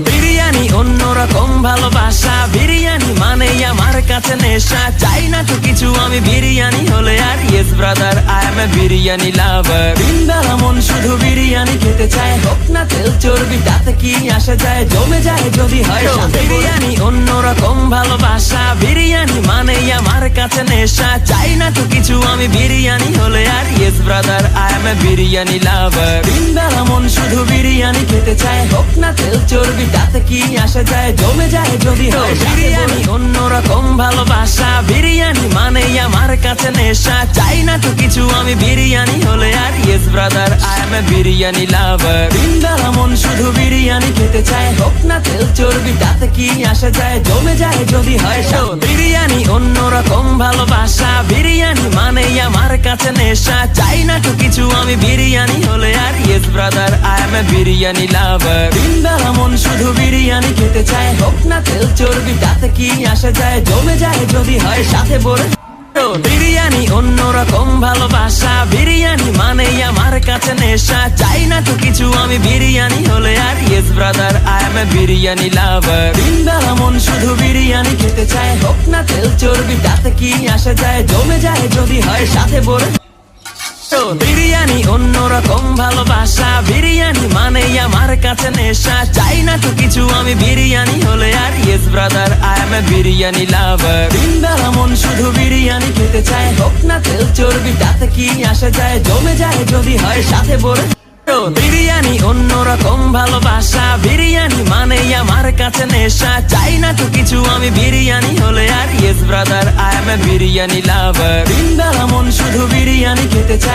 বিরিয়ানি অন্যরকম ভালোবাসা। বিরিয়ানি মানে আমার কাছে নেশা। চাই না তো কিছু আমি বিরিয়ানি হলে আর yes brother I am a biryani lover দিন বেলা মন শুধু বিরিয়ানি খেতে চায়। হোক না তেল চর্বি তাতে কি আসে যায়? জমে যায় যদি হয় বিরিয়ানি অন্যরকম ভালোবাসা। কাছে নেশা চাই না তো কিছু। আমি বিরিয়ানি হলে আর yes brother I am a biryani lover দিন বেলা মন শুধু বিরিয়ানি খেতে চায়। হোক না তেল চর্বি তাতে কি আসে যায়? জমে যায় যদি হয় বিরিয়ানি অন্যরকম ভালোবাসা। বিরিয়ানি মানে আমার কাছে নেশা। চাই না তো কিছু আমি বিরিয়ানি হলে আর yes brother I am a biryani lover দিন বেলা মন শুধু বিরিয়ানি খেতে চায়। হোক না তেল চর্বি তাতে কি আসে যায়? জমে যায় যদি হয় বিরিয়ানি অন্যরকম ভালোবাসা, বিরিয়ানি মানে আমার কাছে নেশা। চাই না তো কিছু, আমি বিরিয়ানি হলে আর yes brother I am a biryani lover দিন মন শুধু বিরিয়ানি খেতে চায়, হোক না তেল চর্বি, তাতে কি আসা যায়? জমে যায় যদি হয়, সাথে বলে বিরিয়ানি অন্যরকম ভালোবাসা। বিরিয়ানি মানে আমার কাছে নেশা। চাই না তো কিছু, আমি বিরিয়ানি হলে আর yes brother I am a biryani lover দিন বেলা মন শুধু বিরিয়ানি খেতে চায়। হোক না তেল চর্বি, তাতে কি আসে যায়? জমে যায় যদি হয়, সাথে বলে বিরিয়ানি অন্যরকম ভালোবাসা। বিরিয়ানি মানে আমার কাছে নেশা। চাই না তো কিছু, আমি বিরিয়ানি হলে আর yes brother I am a biryani lover দিন বেলা মন শুধু বিরিয়ানি খেতে চায়। হোক না তেল চর্বি, তাতে কি আসে যায়? জমে যায় যদি হয়, সাথে বলে বিরিয়ানি অন্যরকম ভালোবাসা। বিরিয়ানি মানে আমার কাছে নেশা। চাই না তো কিছু, আমি বিরিয়ানি হলে আর yes brother I am a biryani lover দিন বেলা মন শুধু বিরিয়ানি খেতে চায়।